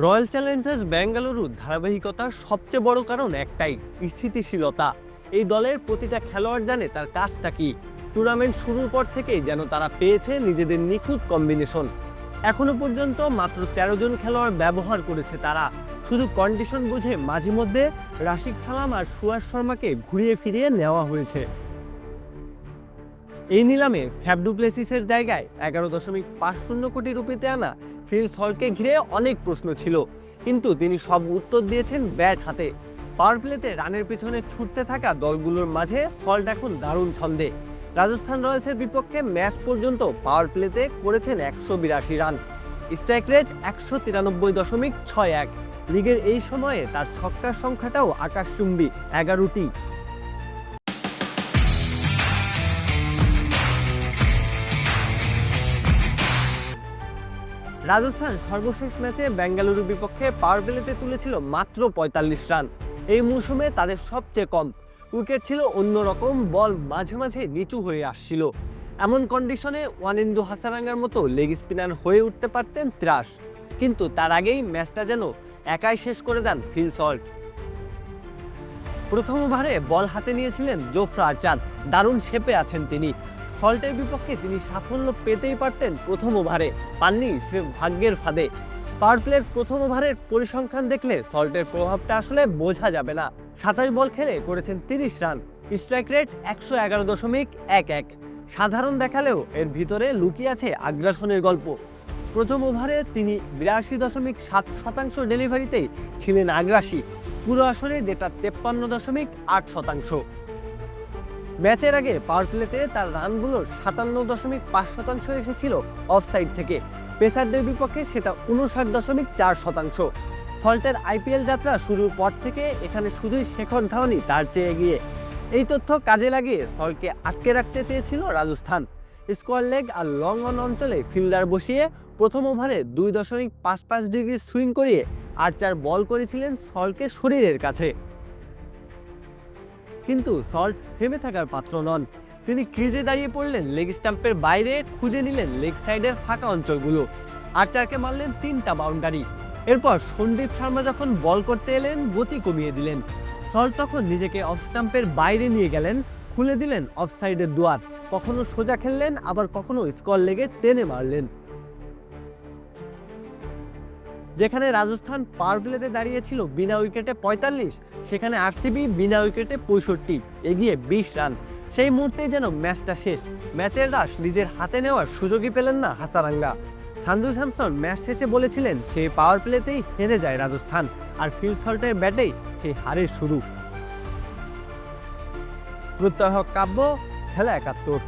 Royal Challengers Bengaluru ধারাবাহিকতার সবচেয়ে বড় কারণ একটাই, স্থিতিশীলতা। এই দলের প্রতিটা খেলোয়াড় জানে তার কাজটা কি। টুর্নামেন্ট শুরুর পর থেকেই যেন তারা পেয়েছে নিজেদের নিখুঁত কম্বিনেশন এখনও পর্যন্ত মাত্র তেরো জন খেলোয়াড় ব্যবহার করেছে তারা। শুধু কন্ডিশন বুঝে মাঝে মধ্যে রাশিক সালাম আর সুয়াস শর্মাকে ঘুরিয়ে ফিরিয়ে নেওয়া হয়েছে। এই নিলামে ফ্যাবডুপ্লেসিসের জায়গায় এগারো দশমিক পাঁচ শূন্য কোটি রুপিতে আনা ফিল সল্টকে ঘিরে অনেক প্রশ্ন ছিল। কিন্তু তিনি সব উত্তর দিয়েছেন ব্যাট হাতে। পাওয়ার প্লেতে রানের পিছনে ছুটতে থাকা দলগুলোর মাঝে সল্ট এখন দারুণ ছন্দে। রাজস্থান রয়্যালসের বিপক্ষে ম্যাচ পর্যন্ত পাওয়ার প্লেতে করেছেন একশো বিরাশি রান। স্ট্রাইক রেট একশো তিরানব্বই দশমিক ছয় এক। লিগের এই সময়ে তার ছক্কার সংখ্যাটাও আকাশচুম্বী, এগারোটি। রাজস্থান সর্বশেষ ম্যাচে বেঙ্গালুরুর বিপক্ষে পাওয়ার প্লেতে তুলেছিল মাত্র পঁয়তাল্লিশ রান। এই মৌসুমে তাদের সবচেয়ে কম। উইকেট ছিল অন্যরকম, বল মাঝে মাঝে নিচু হয়ে আসছিল। এমন কন্ডিশনে ওয়ানিন্দু হাসারাঙ্গার মতো লেগ স্পিনার হয়ে উঠতে পারতেন ত্রাস। কিন্তু তার আগেই ম্যাচটা যেন একাই শেষ করে দেন ফিল সল্ট। প্রথম ওভারে বল হাতে নিয়েছিলেন জোফরা আর্চার দারুণ শেপে আছেন তিনি। সল্টের বিপক্ষে তিনি সাফল্য পেতেই পারতেন প্রথম ওভারে, পাননি স্রেফ ভাগ্যের ফাঁদে। পাওয়ার প্লের প্রথম ওভারের পরিসংখ্যান দেখলে সল্টের প্রভাবটা আসলে বোঝা যাবে না। সাতাশ বল খেলে করেছেন তিরিশ রান, স্ট্রাইক রেট একশো এগারো দশমিক এক এক। সাধারণ দেখালেও এর ভিতরে লুকিয়ে আছে আগ্রাসনের গল্প। প্রথম ওভারে তিনি বিরাশি দশমিক সাত শতাংশ ডেলিভারিতেই ছিলেন আগ্রাসী, পুরো আসরে যেটা তেপ্পান্ন দশমিক আট শতাংশ। ম্যাচের আগে পাওয়ার প্লেতে তার রানগুলোর সাতান্ন দশমিক পাঁচ শতাংশ এসেছিল অফসাইড থেকে। পেসারদের বিপক্ষে সেটা উনষাট দশমিক চার শতাংশ। ফল্টের আইপিএল যাত্রা শুরুর পর থেকে এখানে শুধুই শেখর ধাওয়ানি তার চেয়ে এগিয়ে। এই তথ্য কাজে লাগিয়ে সলকে আটকে রাখতে চেয়েছিল রাজস্থান। স্কোয়ার লেগ আর লং অন অঞ্চলে ফিল্ডার বসিয়ে প্রথম ওভারে দুই দশমিক পাঁচ পাঁচ ডিগ্রি সুইং করিয়ে আর্চার বল করেছিলেন সলকে শরীরের কাছে। কিন্তু সল্ট থেমে থাকার পাত্র নন। তিনি ক্রিজে দাঁড়িয়ে পড়লেন, লেগ স্টাম্পের বাইরে খুঁজে নিলেন লেগ সাইডের ফাঁকা অঞ্চলগুলো। আর্চারকে মারলেন তিনটা বাউন্ডারি এরপর সন্দীপ শর্মা যখন বল করতে এলেন, গতি কমিয়ে দিলেন। সল্ট তখন নিজেকে অফ স্টাম্পের বাইরে নিয়ে গেলেন, খুলে দিলেন অফ সাইডের দুয়ার। কখনো সোজা খেললেন, আবার কখনো স্কল লেগে টেনে মারলেন। যেখানে রাজস্থান পাওয়ার প্লেতে দাঁড়িয়েছিল বিনা উইকেটে পঁয়তাল্লিশ, সেখানে আরসিবি বিনা উইকেটে পঁয়ষট্টি, এগিয়ে বিশ রান। সেই মুহূর্তেই যেন ম্যাচটা শেষ। ম্যাচের রাশ নিজের হাতে নেওয়ার সুযোগই পেলেন না হাসারাঙ্গা। সান্দু স্যামসন ম্যাচ শেষে বলেছিলেন সেই পাওয়ার প্লেতেই হেরে যায় রাজস্থান, আর ফিল সল্টের ব্যাটেই সেই হারের শুরু। প্রত্যয় কাব্য, খেলা একাত্তর।